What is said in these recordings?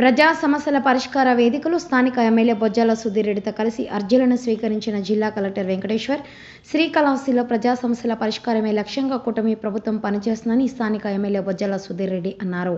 ప్రజా సమస్యల పరిష్కార వేదికలు స్థానిక ఎమ్మెల్యే బొజ్జాల సుధీరెడ్డితో కలిసి అర్జీలను స్వీకరించిన జిల్లా కలెక్టర్ వెంకటేశ్వర్ శ్రీకాళహస్తిలో ప్రజా సమస్యల పరిష్కారమే లక్ష్యంగా కూటమి ప్రభుత్వం పనిచేస్తుందని స్థానిక ఎమ్మెల్యే బొజ్జాల సుధీరెడ్డి అన్నారు.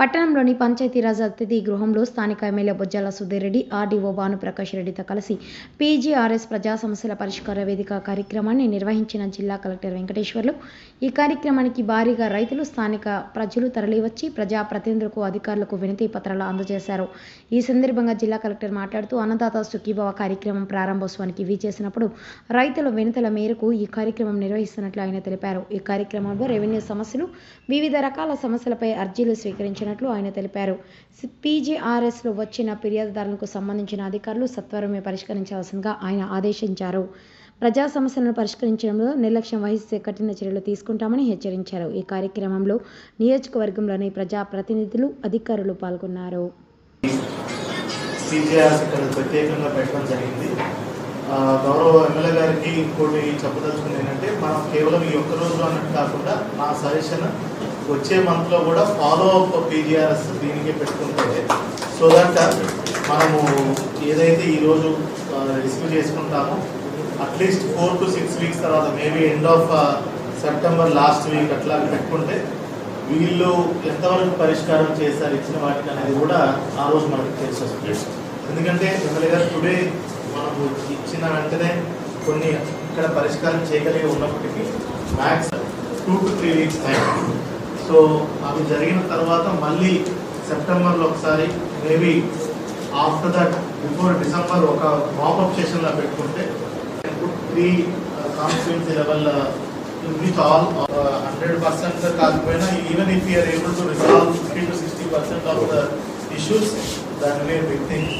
పట్టణంలోని పంచాయతీరాజ్ అతిథి గృహంలో స్థానిక ఎమ్మెల్యే బొజ్జాల సుధీరెడ్డి ఆర్డీఓ భానుప్రకాష్ రెడ్డితో కలిసి పీజీఆర్ఎస్ ప్రజా సమస్యల పరిష్కార వేదిక కార్యక్రమాన్ని నిర్వహించిన జిల్లా కలెక్టర్ వెంకటేశ్వర్లు ఈ కార్యక్రమానికి భారీగా రైతులు స్థానిక ప్రజలు తరలివచ్చి ప్రజా ప్రతినిధులకు అధికారులకు వినతి పత్రాలు అందజేశారు. ఈ సందర్భంగా జిల్లా కలెక్టర్ మాట్లాడుతూ అన్నదాత సుఖీభవ కార్యక్రమం ప్రారంభోత్సవానికి వీచేసినప్పుడు రైతుల వినతుల మేరకు ఈ కార్యక్రమం నిర్వహిస్తున్నట్లు ఆయన తెలిపారు. ఈ కార్యక్రమంలో రెవెన్యూ సమస్యలు వివిధ రకాల సమస్యలపై అర్జీలు స్వీకరించినట్లు ఆయన తెలిపారు. పీజీఆర్ఎస్లో వచ్చిన ఫిర్యాదుదారులకు సంబంధించిన అధికారులు సత్వరమే పరిష్కరించాల్సిందిగా ఆయన ఆదేశించారు. ప్రజా సమస్యలను పరిష్కరించడంలో నిర్లక్ష్యం వహిస్తే కఠిన చర్యలు తీసుకుంటామని హెచ్చరించారు. ఈ కార్యక్రమంలో నియోజకవర్గంలోని ప్రజా ప్రతినిధులు అధికారులు పాల్గొన్నారు. ప్రత్యేకంగా పెట్టడం జరిగింది. గౌరవ ఎమ్మెల్యే గారికి ఇంకోటి చెప్పదలుచుకుంది ఏంటంటే మనం కేవలం ఈ ఒక్క రోజు అన్నట్టు కాకుండా నా సజెషన్ వచ్చే మంత్లో కూడా ఫాలో అప్ పీజీఆర్ఎస్ దీనికి పెట్టుకుంటే సో దట్ మనము ఏదైతే ఈరోజు రిసీవ్ చేసుకుంటామో at least four to six weeks తర్వాత maybe end of September last week అట్లా పెట్టుకుంటే వీళ్ళు ఎంతవరకు పరిష్కారం చేశారు ఇచ్చిన వాటికి అనేది కూడా ఆ రోజు మనకి తెలిసి వస్తుంది ఎందుకంటే ఎమ్మెల్యే గారు టుడే మనము ఇచ్చిన వెంటనే కొన్ని ఇక్కడ పరిష్కారం చేయగలిగి ఉన్నప్పటికీ max two to three weeks time so అవి జరిగిన తర్వాత మళ్ళీ సెప్టెంబర్లో ఒకసారి maybe after that before December ఒక మాపప్ సెషన్లో పెట్టుకుంటే three constituency level with all hundred percent కాకపోయినా even if you are able to resolve fifty to sixty percent of the issues దాని వే బిగ్ థింగ్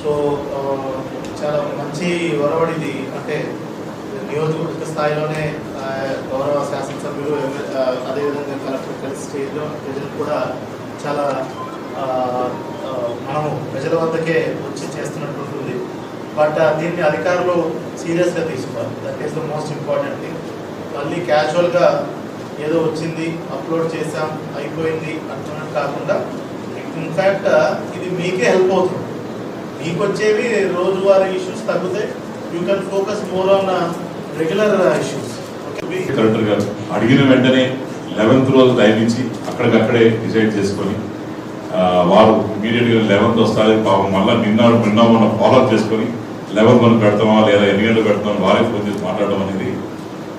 సో చాలా మంచి ఒరవడిది అంటే నియోజకవర్గ స్థాయిలోనే గౌరవ శాసనసభ్యులు అదేవిధంగా కలెక్టర్ కలిసి స్టేజ్లో ప్రజలు కూడా చాలా మనము ప్రజల వద్దకే వచ్చి చేస్తున్నట్టు ఉంటుంది. బట్ దీన్ని అధికారులు సీరియస్గా తీసుకోవాలి. That is the most important thing మళ్ళీ క్యాజువల్గా ఏదో వచ్చింది అప్లోడ్ చేసాం అయిపోయింది అంటున్నట్టు కాకుండా ఇన్ఫ్యాక్ట్ ఇది మీకే హెల్ప్ అవుతుంది. మీకు వచ్చేవి రోజువారీ ఇష్యూస్ తగ్గుతాయి you can focus more on regular issues okay collector గారు. అడిగిన వెంటనే లెవెన్త్ రోజు టైం ఇచ్చి అక్కడికక్కడే డిసైడ్ చేసుకొని వారు ఇమీడియట్గా లెవెన్త్ వస్తారు పాపం మళ్ళీ నిన్న నిన్న మొన్న ఫాలో చేసుకొని లెవెన్ మనం పెడతామా లేదా ఎన్ని గంటలు పెడతామా వాళ్ళే ఫోన్ చేసి మాట్లాడడం అనేది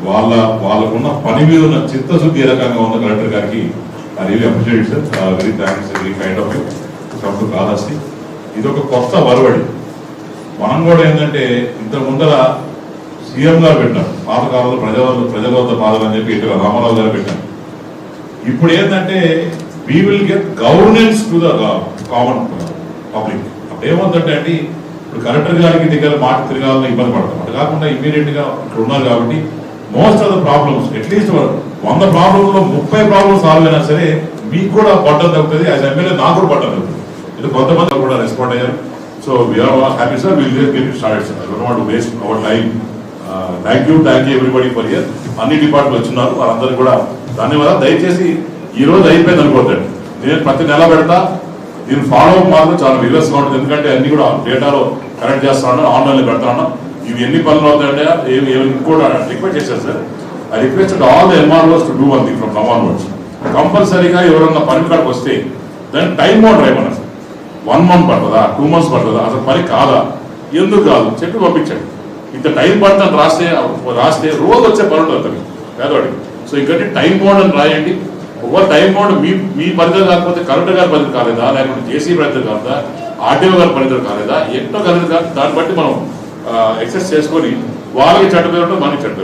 వాళ్ళ వాళ్ళకున్న పని మీద ఉన్న చిత్తశుద్ధి ఏ రకంగా ఉన్న కలెక్టర్ గారికి I really appreciate sir. Very thanks very kind of you come to కాదాస్తి ఇది ఒక కొత్త వరవడి. మనం కూడా ఏంటంటే ఇంత ముందర సీఎం గారు పెట్టారు. పాతకాలంలో ప్రజల ప్రజల వద్ద అని చెప్పి ఇటు రామారావు గారు పెట్టారు. ఇప్పుడు ఏంటంటే we will get governance to the common public అప్పుడు ఏమవుతుందంటే అండి ఇప్పుడు కలెక్టర్ గారికి దగ్గర మాట తిరగాలని ఇబ్బంది పడతాం. అటు కాకుండా ఇమీడియట్గా ఇక్కడ ఉన్నారు కాబట్టి most of the problems at least వంద ప్రాబ్లమ్స్లో ముప్పై ప్రాబ్లమ్స్ సాల్వ్ అయినా సరే మీకు కూడా పడ్డం తగ్గుతుంది. యాజ్ ఎమ్మెల్యే నాకు కూడా పడ్డం తగ్గుతుంది. ఇది కొంతమంది కూడా రెస్పాండ్ అయ్యారు. So we are happy sir will get start sir I want waste our time thank you thank you everybody for year అన్ని డిపార్ట్మెంట్ వచ్చినారు. వారందరూ కూడా ధన్యవాదాలు. దయచేసి ఈ రోజు అయిపోయింది అనుకోద్దండి నేను ప్రతి నెల పెడతా. దీని ఫాలో అప్ మాత్రం చాలా రివర్స్ ఉంటుంది. ఎందుకంటే అన్ని కూడా డేటాలో కనెక్ట్ చేస్తాను ఆన్లైన్లో పెడతాను ఇవి ఎన్ని పనులు అవుతాయంటే ఏమి ఏమి కూడా రిక్వెస్ట్ చేశారు sir. I request all the MROs to do one thing from now words కంపల్సరీగా ఎవరన్నా పని కాడికి వస్తే దాని టైం మోడ్ రాయమన్నారు సార్. వన్ మంత్ పడుతుందా టూ మంత్స్ పడుతుందా అసలు పని కాదా? ఎందుకు కాదు? చెప్పి పంపించండి. ఇంత టైం పడుతుంది రాస్తే రాస్తే రోజు వచ్చే పనులు అవుతుంది పేదవాడికి. సో ఇంకంటే టైం బోర్డ్ అని రాయండి. ఒక టైం బోర్డు మీ మీ పరిధిలో కాకపోతే కలెక్టర్ గారి పరిధి కాలేదా? లేకపోతే జేసీ పరిధి కాలేదా? ఆర్టీఓ గారి పరిధి కాలేదా? ఎన్నో కలిసి కాదు దాన్ని బట్టి మనం ఎక్సెస్ చేసుకొని వాళ్ళకి చట్ట పేరు మనకి చట్ట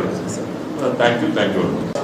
థ్యాంక్ యూ థ్యాంక్ యూ